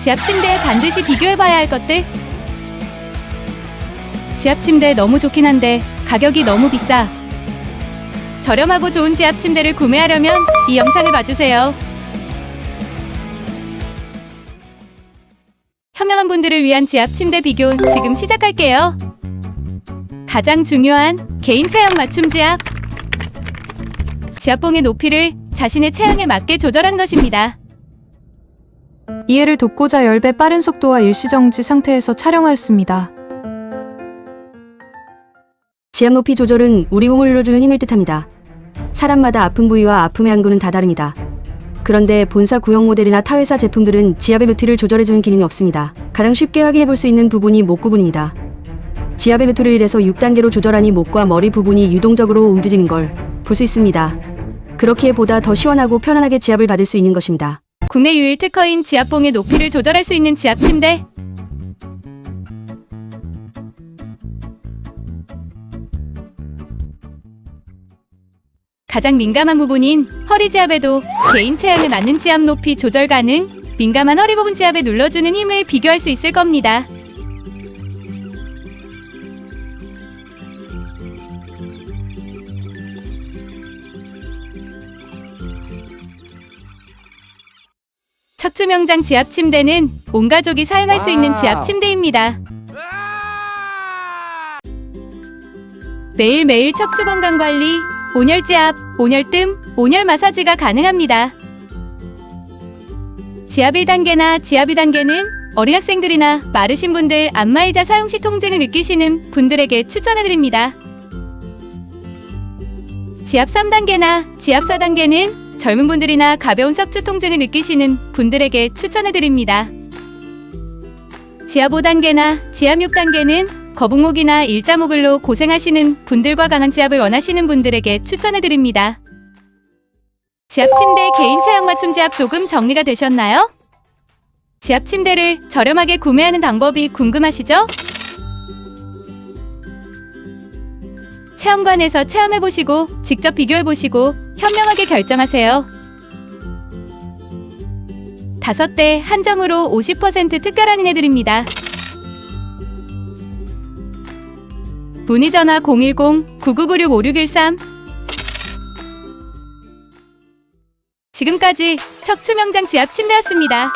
지압 침대 반드시 비교해봐야 할 것들. 지압 침대 너무 좋긴 한데 가격이 너무 비싸. 저렴하고 좋은 지압 침대를 구매하려면 이 영상을 봐주세요. 현명한 분들을 위한 지압 침대 비교 지금 시작할게요. 가장 중요한 개인 체형 맞춤 지압. 지압봉의 높이를 자신의 체형에 맞게 조절한 것입니다. 이해를 돕고자 10배 빠른 속도와 일시정지 상태에서 촬영하였습니다. 지압 높이 조절은 우리 몸을 눌러주는 힘을 뜻합니다. 사람마다 아픈 부위와 아픔의 한도는 다 다릅니다. 그런데 본사 구형 모델이나 타 회사 제품들은 지압의 묘티를 조절해주는 기능이 없습니다. 가장 쉽게 확인해 볼 수 있는 부분이 목 부분입니다. 지압의 묘토를 1에서 6단계로 조절하니 목과 머리 부분이 유동적으로 옮겨지는 걸 볼 수 있습니다. 그렇기에 보다 더 시원하고 편안하게 지압을 받을 수 있는 것입니다. 국내 유일 특허인 지압봉의 높이를 조절할 수 있는 지압 침대. 가장 민감한 부분인 허리 지압에도 개인 체형에 맞는 지압 높이 조절 가능. 민감한 허리 부분 지압에 눌러주는 힘을 비교할 수 있을 겁니다. 척추명장 지압 침대는 온 가족이 사용할 수 있는 지압 침대입니다. 매일매일 척추 건강 관리, 온열 지압, 온열 뜸, 온열 마사지가 가능합니다. 지압 1단계나 지압 2단계는 어린 학생들이나 마르신 분들 안마의자 사용 시 통증을 느끼시는 분들에게 추천해드립니다. 지압 3단계나 지압 4단계는 젊은 분들이나 가벼운 척추 통증을 느끼시는 분들에게 추천해드립니다. 지압 5단계나 지압 6단계는 거북목이나 일자목을로 고생하시는 분들과 강한 지압을 원하시는 분들에게 추천해드립니다. 지압 침대 개인 체형 맞춤 지압 조금 정리가 되셨나요? 지압 침대를 저렴하게 구매하는 방법이 궁금하시죠? 체험관에서 체험해보시고 직접 비교해보시고 현명하게 결정하세요. 다섯 대 한정으로 50% 특별 할인해드립니다. 문의 전화 010-9996-5613 지금까지 척추명장 지압 침대였습니다.